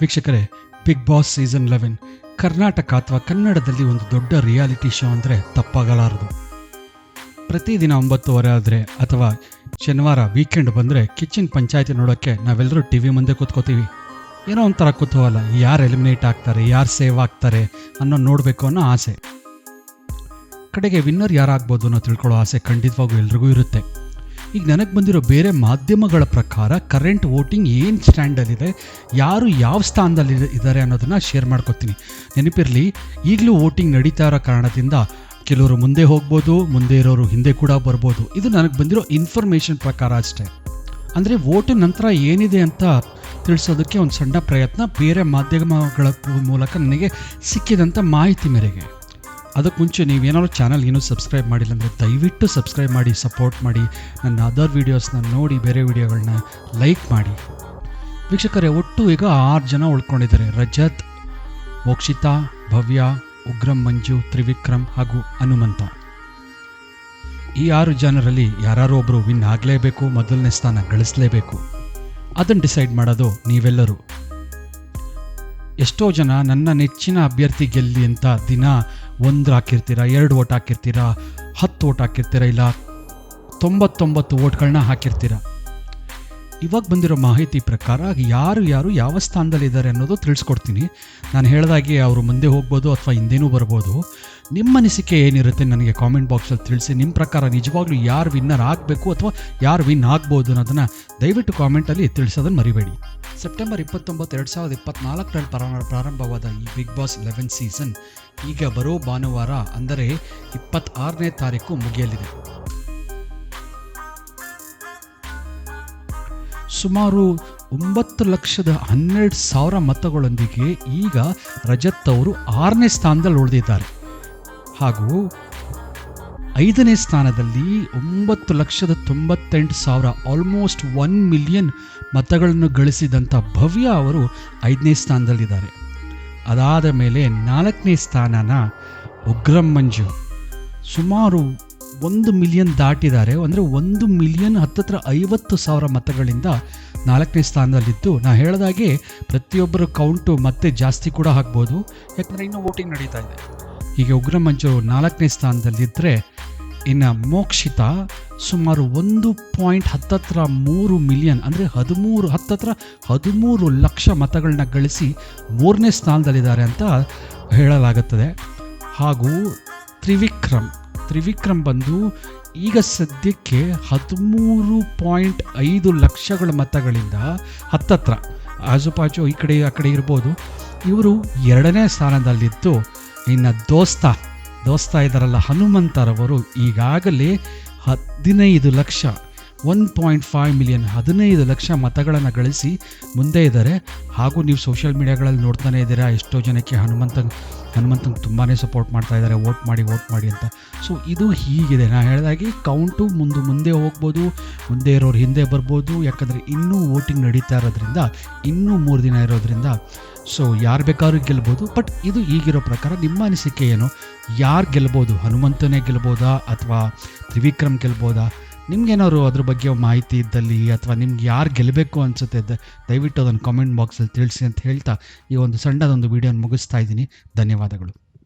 ವೀಕ್ಷಕರೇ big boss season eleven Karnataka ಅಥವಾ ಕನ್ನಡದಲ್ಲಿ ಒಂದು ದೊಡ್ಡ ರಿಯಾಲಿಟಿ ಶೋ ಅಂದರೆ ತಪ್ಪಾಗಲಾರದು. ಪ್ರತಿದಿನ ಒಂಬತ್ತುವರೆ ಆದರೆ ಅಥವಾ ಶನಿವಾರ ವೀಕೆಂಡ್ ಬಂದರೆ ಕಿಚನ್ ಪಂಚಾಯತಿ ನೋಡೋಕ್ಕೆ ನಾವೆಲ್ಲರೂ ಟಿ ವಿ ಮುಂದೆ ಕೂತ್ಕೋತೀವಿ. ಏನೋ ಒಂಥರ ಕುತೂಹಲ, ಯಾರು ಎಲಿಮಿನೇಟ್ ಆಗ್ತಾರೆ, ಯಾರು ಸೇವ್ ಆಗ್ತಾರೆ ಅನ್ನೋ ನೋಡಬೇಕು ಅನ್ನೋ ಆಸೆ. ಕಡೆಗೆ ವಿನ್ನರ್ ಯಾರಾಗ್ಬೋದು ಅನ್ನೋ ತಿಳ್ಕೊಳ್ಳೋ ಆಸೆ ಖಂಡಿತವಾಗೂ ಎಲ್ರಿಗೂ ಇರುತ್ತೆ. ಈಗ ನನಗೆ ಬಂದಿರೋ ಬೇರೆ ಮಾಧ್ಯಮಗಳ ಪ್ರಕಾರ ಕರೆಂಟ್ ವೋಟಿಂಗ್ ಏನು ಸ್ಟ್ಯಾಂಡಲ್ಲಿದೆ ಯಾರು ಯಾವ ಸ್ಥಾನದಲ್ಲಿ ಇದ್ದಾರೆ ಅನ್ನೋದನ್ನು ಶೇರ್ ಮಾಡ್ಕೊತೀನಿ. ನೆನಪಿರಲಿ, ಈಗಲೂ ವೋಟಿಂಗ್ ನಡೀತಾ ಇರೋ ಕಾರಣದಿಂದ ಕೆಲವರು ಮುಂದೆ ಹೋಗ್ಬೋದು, ಮುಂದೆ ಇರೋರು ಹಿಂದೆ ಕೂಡ ಬರ್ಬೋದು. ಇದು ನನಗೆ ಬಂದಿರೋ ಇನ್ಫಾರ್ಮೇಷನ್ ಪ್ರಕಾರ ಅಷ್ಟೇ. ಅಂದರೆ ವೋಟ್ ನಂತರ ಏನಿದೆ ಅಂತ ತಿಳಿಸೋದಕ್ಕೆ ಒಂದು ಸಣ್ಣ ಪ್ರಯತ್ನ, ಬೇರೆ ಮಾಧ್ಯಮಗಳ ಮೂಲಕ ನನಗೆ ಸಿಕ್ಕಿದಂಥ ಮಾಹಿತಿ ಮೇರೆಗೆ. ಅದಕ್ಕೆ ಮುಂಚೆ ನೀವೇನಾದ್ರು ಚಾನಲ್ ಏನೂ ಸಬ್ಸ್ಕ್ರೈಬ್ ಮಾಡಿಲ್ಲ ಅಂದರೆ ದಯವಿಟ್ಟು ಸಬ್ಸ್ಕ್ರೈಬ್ ಮಾಡಿ ಸಪೋರ್ಟ್ ಮಾಡಿ, ನನ್ನ ಅದರ್ ವೀಡಿಯೋಸ್ನ ನೋಡಿ, ಬೇರೆ ವೀಡಿಯೋಗಳನ್ನ ಲೈಕ್ ಮಾಡಿ. ವೀಕ್ಷಕರೇ, ಒಟ್ಟು ಈಗ ಆರು ಜನ ಉಳ್ಕೊಂಡಿದ್ದಾರೆ. ರಜತ್ ಮೋಕ್ಷಿತಾ ಭವ್ಯ, ಉಗ್ರಂ, ಮಂಜು ತ್ರಿವಿಕ್ರಮ್ ಹಾಗೂ ಹನುಮಂತ. ಈ ಆರು ಜನರಲ್ಲಿ ಯಾರು ಒಬ್ಬರು ವಿನ್ ಆಗಲೇಬೇಕು, ಮೊದಲನೇ ಸ್ಥಾನ ಗಳಿಸಲೇಬೇಕು, ಅದನ್ನು ಡಿಸೈಡ್ ಮಾಡೋದು ನೀವೆಲ್ಲರೂ. ಎಷ್ಟೋ ಜನ ನನ್ನ ನೆಚ್ಚಿನ ಅಭ್ಯರ್ಥಿ ಗೆಲ್ಲಿ ಅಂತ ದಿನ ಒಂದು ಹಾಕಿರ್ತೀರಾ ಎರಡು ಓಟ್ ಹಾಕಿರ್ತೀರಾ ಹತ್ತು ಓಟ್ ಹಾಕಿರ್ತೀರಾ ಇಲ್ಲ ತೊಂಬತ್ತೊಂಬತ್ತು ಓಟ್ಗಳನ್ನ ಹಾಕಿರ್ತೀರ? ಇವಾಗ ಬಂದಿರೋ ಮಾಹಿತಿ ಪ್ರಕಾರ ಯಾರು ಯಾರು ಯಾವ ಸ್ಥಾನದಲ್ಲಿದ್ದಾರೆ ಅನ್ನೋದು ತಿಳಿಸ್ಕೊಡ್ತೀನಿ. ನಾನು ಹೇಳ್ದಾಗೆ ಅವರು ಮುಂದೆ ಹೋಗ್ಬೋದು ಅಥವಾ ಹಿಂದೇನೂ ಬರ್ಬೋದು. ನಿಮ್ಮ ಅನಿಸಿಕೆ ಏನಿರುತ್ತೆ ನನಗೆ ಕಾಮೆಂಟ್ ಬಾಕ್ಸಲ್ಲಿ ತಿಳಿಸಿ. ನಿಮ್ಮ ಪ್ರಕಾರ ನಿಜವಾಗ್ಲೂ ಯಾರು ವಿನ್ನರ್ ಆಗಬೇಕು ಅಥವಾ ಯಾರು ವಿನ್ ಆಗ್ಬೋದು ಅನ್ನೋದನ್ನು ದಯವಿಟ್ಟು ಕಾಮೆಂಟಲ್ಲಿ ತಿಳಿಸೋದನ್ನು ಮರಿಬೇಡಿ. ಸೆಪ್ಟೆಂಬರ್ ಇಪ್ಪತ್ತೊಂಬತ್ತು, ಎರಡು ಸಾವಿರದ ಇಪ್ಪತ್ನಾಲ್ಕರಲ್ಲಿ ಪ್ರಾರಂಭ ಪ್ರಾರಂಭವಾದ ಈ ಬಿಗ್ ಬಾಸ್ ಲೆವೆನ್ ಸೀಸನ್ ಈಗ ಬರೋ ಭಾನುವಾರ, ಅಂದರೆ ಇಪ್ಪತ್ತಾರನೇ ತಾರೀಕು ಮುಗಿಯಲಿದೆ. ಸುಮಾರು ಒಂಬತ್ತು ಲಕ್ಷದ ಹನ್ನೆರಡು ಸಾವಿರ ಮತಗಳೊಂದಿಗೆ ಈಗ ರಜತ್ ಅವರು ಆರನೇ ಸ್ಥಾನದಲ್ಲಿ ಉಳಿದಿದ್ದಾರೆ. ಹಾಗೂ ಐದನೇ ಸ್ಥಾನದಲ್ಲಿ ಒಂಬತ್ತು ಲಕ್ಷದ ತೊಂಬತ್ತೆಂಟು ಸಾವಿರ ಆಲ್ಮೋಸ್ಟ್ ಒನ್ ಮಿಲಿಯನ್ ಮತಗಳನ್ನು ಗಳಿಸಿದಂಥ ಭವ್ಯ ಅವರು ಐದನೇ ಸ್ಥಾನದಲ್ಲಿದ್ದಾರೆ. ಅದಾದ ಮೇಲೆ ನಾಲ್ಕನೇ ಸ್ಥಾನನ ಉಗ್ರಂ ಮಂಜು. ಸುಮಾರು ಒಂದು ಮಿಲಿಯನ್ ದಾಟಿದ್ದಾರೆ. ಅಂದರೆ ಒಂದು ಮಿಲಿಯನ್ ಹತ್ತತ್ರ ಐವತ್ತು ಸಾವಿರ ಮತಗಳಿಂದ ನಾಲ್ಕನೇ ಸ್ಥಾನದಲ್ಲಿದ್ದು, ನಾ ಹೇಳಿದಾಗೆ ಪ್ರತಿಯೊಬ್ಬರ ಕೌಂಟು ಮತ್ತೆ ಜಾಸ್ತಿ ಕೂಡ ಹಾಕ್ಬೋದು. ಯಾಕಂದರೆ ಇನ್ನೂ ವೋಟಿಂಗ್ ನಡೀತಾ ಇದೆ. ಹೀಗೆ ಉಗ್ರ ಮಂಜು ನಾಲ್ಕನೇ ಸ್ಥಾನದಲ್ಲಿದ್ದರೆ ಇನ್ನು ಮೋಕ್ಷಿತ ಸುಮಾರು ಒಂದು ಪಾಯಿಂಟ್ ಹತ್ತತ್ರ ಮೂರು ಮಿಲಿಯನ್ ಅಂದರೆ ಹದಿಮೂರು, ಹತ್ತತ್ರ ಹದಿಮೂರು ಲಕ್ಷ ಮತಗಳನ್ನ ಗಳಿಸಿ ಮೂರನೇ ಸ್ಥಾನದಲ್ಲಿದ್ದಾರೆ ಅಂತ ಹೇಳಲಾಗುತ್ತದೆ. ಹಾಗೂ ತ್ರಿವಿಕ್ರಮ್ ತ್ರಿವಿಕ್ರಮ್ ಬಂದು ಈಗ ಸದ್ಯಕ್ಕೆ ಹದಿಮೂರು ಪಾಯಿಂಟ್ ಐದು ಲಕ್ಷಗಳ ಮತಗಳಿಂದ ಹತ್ತತ್ರ. ಆಜುಪಾಜು ಈ ಕಡೆ, ಆ ಕಡೆ ಇರ್ಬೋದು. ಇವರು ಎರಡನೇ ಸ್ಥಾನದಲ್ಲಿದ್ದು ಇನ್ನು ದೋಸ್ತ ದೋಸ್ತ ಇದ್ದಾರಲ್ಲ ಹನುಮಂತರವರು ಈಗಾಗಲೇ ಹದಿನೈದು lakh, one point five million, ಹದಿನೈದು ಲಕ್ಷ ಮತಗಳನ್ನು ಗಳಿಸಿ ಮುಂದೆ ಇದ್ದಾರೆ. ಹಾಗೂ ನೀವು ಸೋಷಿಯಲ್ ಮೀಡಿಯಾಗಳಲ್ಲಿ ನೋಡ್ತಾನೆ ಇದ್ದೀರಾ, ಎಷ್ಟೋ ಜನಕ್ಕೆ ಹನುಮಂತ ಹನುಮಂತಂಗೆ ತುಂಬಾ ಸಪೋರ್ಟ್ ಮಾಡ್ತಾ ಇದ್ದಾರೆ ವೋಟ್ ಮಾಡಿ ವೋಟ್ ಮಾಡಿ ಅಂತ. ಸೊ ಇದು ಹೀಗಿದೆ. ನಾನು ಹೇಳಿದಾಗೆ ಕೌಂಟು ಮುಂದೆ ಮುಂದೆ ಹೋಗ್ಬೋದು, ಮುಂದೆ ಇರೋರು ಹಿಂದೆ ಬರ್ಬೋದು. ಯಾಕಂದರೆ ಇನ್ನೂ ವೋಟಿಂಗ್ ನಡೀತಾ ಇರೋದ್ರಿಂದ, ಇನ್ನೂ ಮೂರು ದಿನ ಇರೋದ್ರಿಂದ ಸೊ ಯಾರು ಬೇಕಾದ್ರೂ ಗೆಲ್ಬೋದು. ಬಟ್ ಇದು ಈಗಿರೋ ಪ್ರಕಾರ ನಿಮ್ಮ ಅನಿಸಿಕೆ ಏನು? ಯಾರು ಗೆಲ್ಬೋದು? ಹನುಮಂತನೇ ಗೆಲ್ಬೋದಾ ಅಥವಾ ತ್ರಿವಿಕ್ರಮ್ ಗೆಲ್ಬೋದಾ? ನಿಮ್ಗೇನಾದ್ರು ಅದ್ರ ಬಗ್ಗೆ ಮಾಹಿತಿ ಇದ್ದಲ್ಲಿ ಅಥವಾ ನಿಮ್ಗೆ ಯಾರು ಗೆಲ್ಲಬೇಕು ಅನಿಸುತ್ತೆ ದಯವಿಟ್ಟು ಅದನ್ನು ಕಾಮೆಂಟ್ ಬಾಕ್ಸಲ್ಲಿ ತಿಳಿಸಿ ಅಂತ ಹೇಳ್ತಾ ಈ ಒಂದು ಸಣ್ಣದೊಂದು ವಿಡಿಯೋನ ಮುಗಿಸ್ತಾ ಇದ್ದೀನಿ. ಧನ್ಯವಾದಗಳು.